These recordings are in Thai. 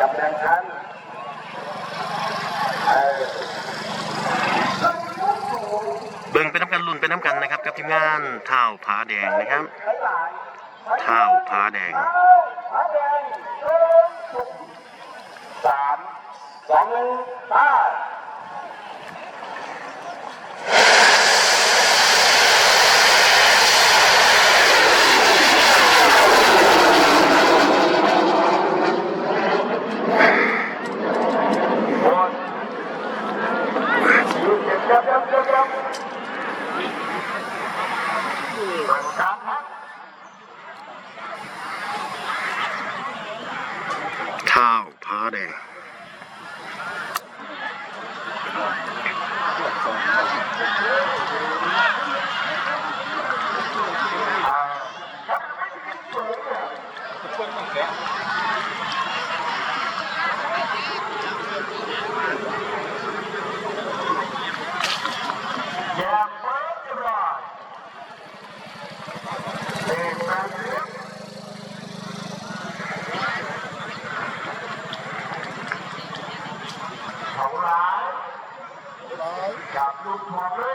กับแรงชั้นเบิ่งเป็นน้ำกันลุ่นเป็นน้ำกันนะครับ กับทีมงานเท้าผาแดงนะครับเท้าผาแดงสามสองหนึ่งไป เท้าผาแดงอย่าเปิดกระดาษเด็กแปดสิบของร้าย จับลูกถ่วงเล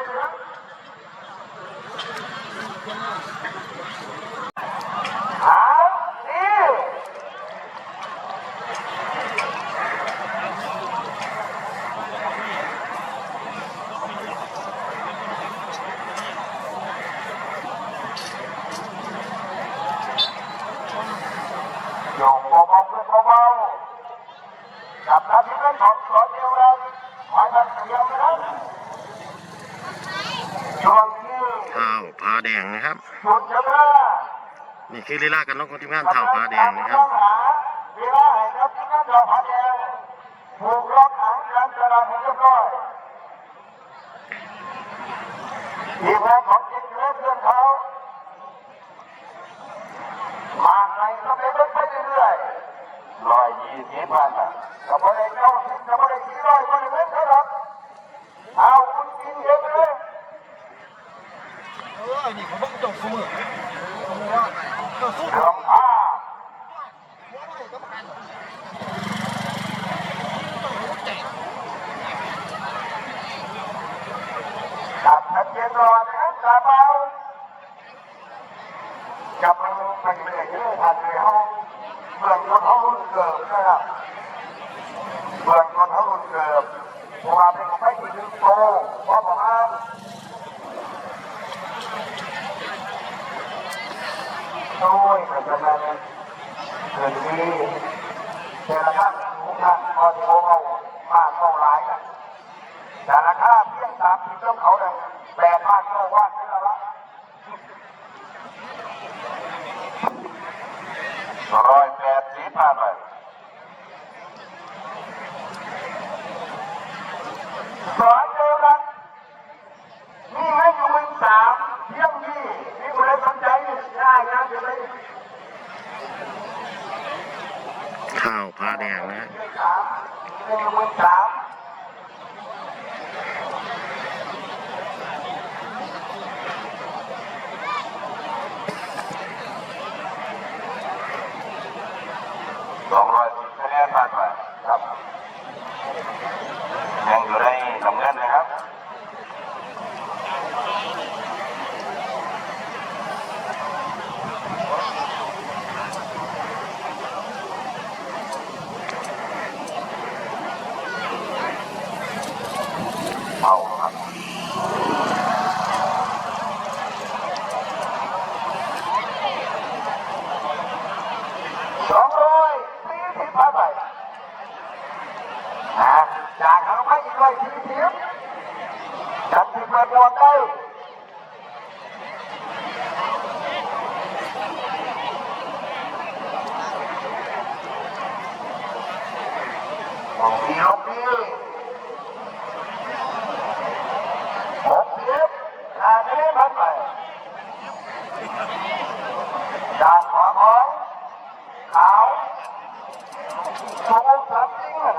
ทีนั้นของสอนเดียวเราวนะครับช่วงที่เท้าผาแดงนะครับ นี่คือลีลากันน้องของทีมงานเท้าผาแดงนะครับเวลาให้ครับที่นั่นเราผาแดงถูกล็อกหางการจราจรเรียบร้อยทีมงานของจิตเลือดเพื่อนเขามาไงก็ไปไปเรื่อยๆร้อยยี่สิบพันอะก็ไม่ได้เก้าสิบก็ไม่ได้สี่ร้อยก็ไม่ได้เงินเท่าไหร่เอาคุณกินเยอะไปเลย เออนี่เขาต้องจบเสมอเสมอว่าก็สู้เรื่องผ้าหัวไม่ก็ผ่านต้องรู้ใจจับชัดเจนรอนะครับจับเบาจับมันไปเรื่อยๆเรื่อยๆผ่านเลยห้องเบื้องต้นเขารุ่นเกิดนะครับเบื้องต้นเขารุ่นเกิดเพราะว่าเป็นไปที่หนึ่งโตเพราะประมาณ ช่วยมันจะมาเนี่ยเกิดดีแต่ละท่านทุกท่านพอที่เขาเอามากเอาหลายนะแต่ราคาเพียงสามสิบเจ้าเขาเนี่ยแปลบ้านก็ว่านนี่ละละร้อยแปดสิบห้าไปสอนเดียวกันนี่ให้อยู่หมื่นสามเที่ยงยี่นี่คุณได้สนใจได้นะเดี๋ยวไป เท้าผาแดงนะฮะ สามนี่ให้อยู่หมื่นสาม สองร้อยสิบคะแนนผ่านไปครับยังอยู่ในลำเงินนะครับเอาครับ ส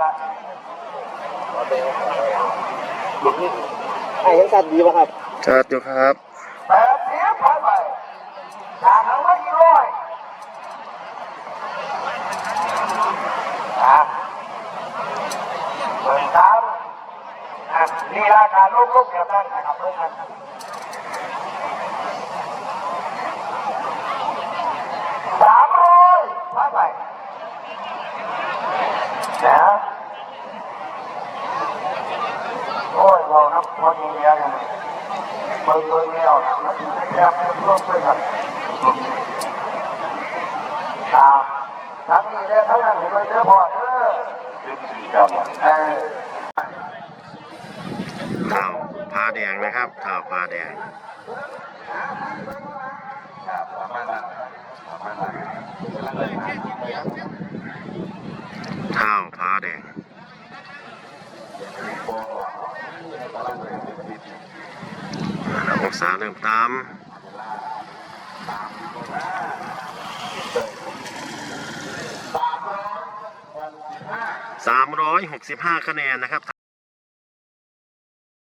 ละไอ้ยังสัตว์ดีป่ะครับสัดอยู่ครับแปดเสียบพันไปจากนั้ไม่กี่ร้อยเหมือนตามนี่ราคาลูกลูกเดียวกันนะครับเพื่อน อ้ยเรานับพอดีแล้วเนี่ยเบิ่งเบิ่งแล้วนะแคบร่วมด้วยกันครับทั้งนี้เนี่ยทั้งนั้นเห็นไหมเจ้าพ่อเออเออเท้าผาแดงนะครับเท้าผาแดงเท้าผาแดง องศาเริ่มตามสามร้อยหกสิบห้าคะแนนนะครับ